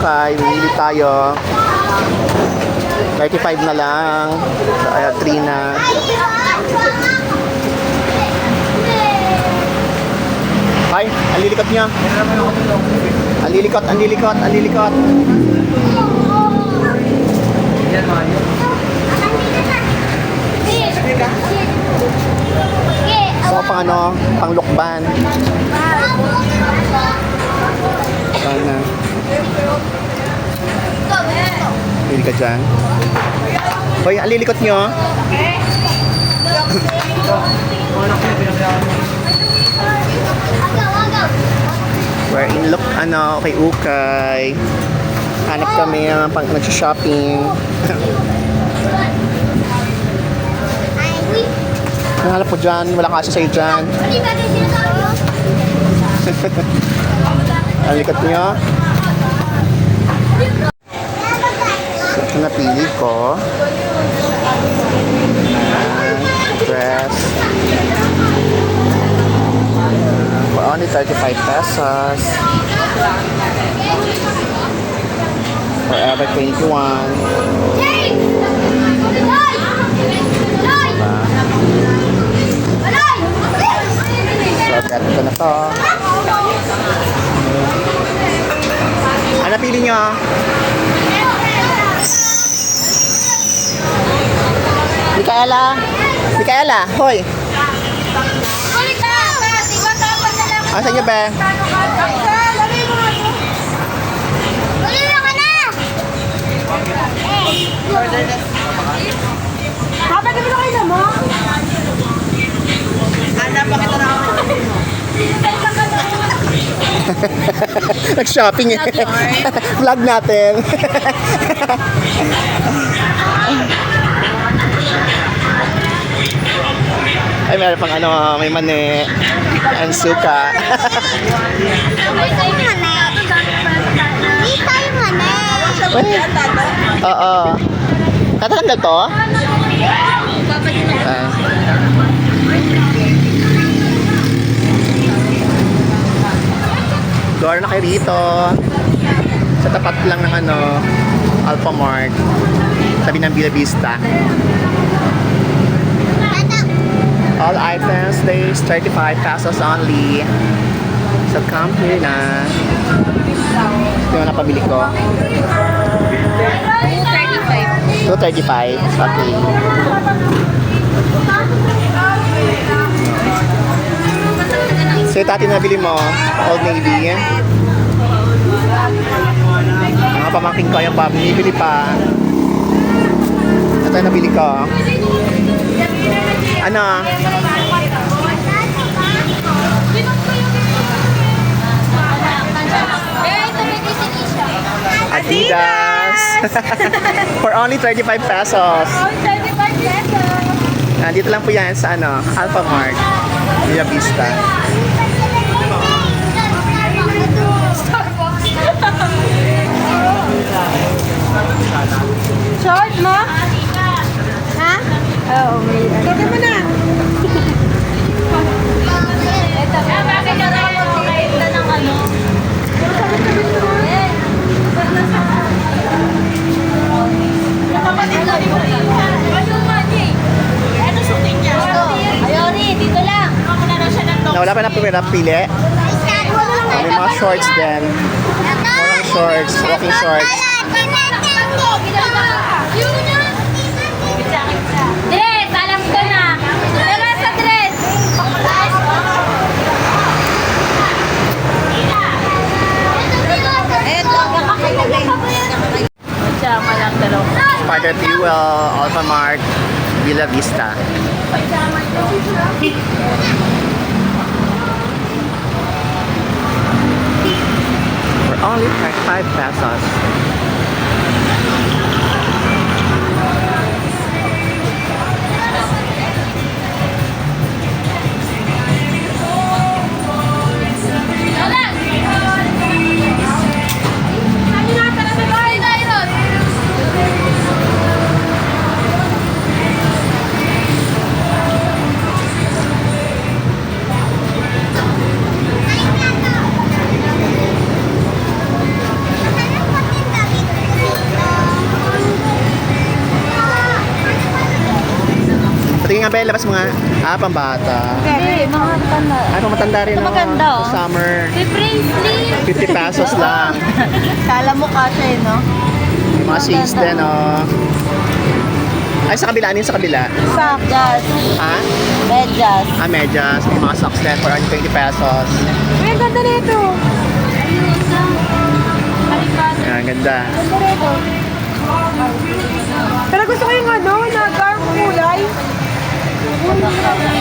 ukay. Mamili tayo. 35 na lang. Kaya 3 na. Ay, ang lilikot niya. Ang lilikot, ang lilikot, ang lilikot. So, pang ano, pang lukban. Pili ka dyan. Hoy, ang lilikot nyo. We're in look, ano, kay Ukay. Hanap kami ng pang nagsha-shopping. Hanap ko dyan, walang kaso sa'yo dyan. Ang likot nyo. Ito napili ko. Dress. For only 35 pesos. Forever 21. Diba? So, get ko na to. Ano pili nyo? Mikaela? Mikaela, hoy. Asan nyo ba? Papa, di ba kayo na mo? Nag-shopping eh. Vlog natin. Ay, meron pang ano, may mani. And suka. Oo. Tatanggal to? Ah. Na kayo dito. Sa tapat lang ng ano, Alpha Mart. Sabi ng Villa Vista. All items, days 35 pesos only. So come here na. Ito yung napabili ko. 235. Okay. So ito atin nabili mo, Old Navy. Mga pamangking ko yung pa, binibili pa. Ito yung nabili ko. Ano? Adidas. For only 35 pesos. Nandito lang po yan sa ano, Alpha Mart, Villa Vista. Wala pa na pumira pili. May mga shorts din. Mga shorts, walking shorts. Dress, alam ko na. Sa dress. Pajama lang dalawa. Spider Fuel, Alpha Mart, Villa Vista. For only 35 pesos. Bella, labas mo nga. Ah, pambata. Hindi, mga tanda. Ay, pang matanda rin. Ito maganda, oh. Summer. May bracelet. 50 pesos lang. Kala mo kasi, no? Yung mga shades din, oh. Ay, sa kabila. Ano yung sa kabila? Sakas. Ha? Medyas. Ah, medyas. May mga socks din for 20 pesos. May ganda nito. Ayan, ganda. Ganda nito. Pero gusto ko yung ano, Thank you.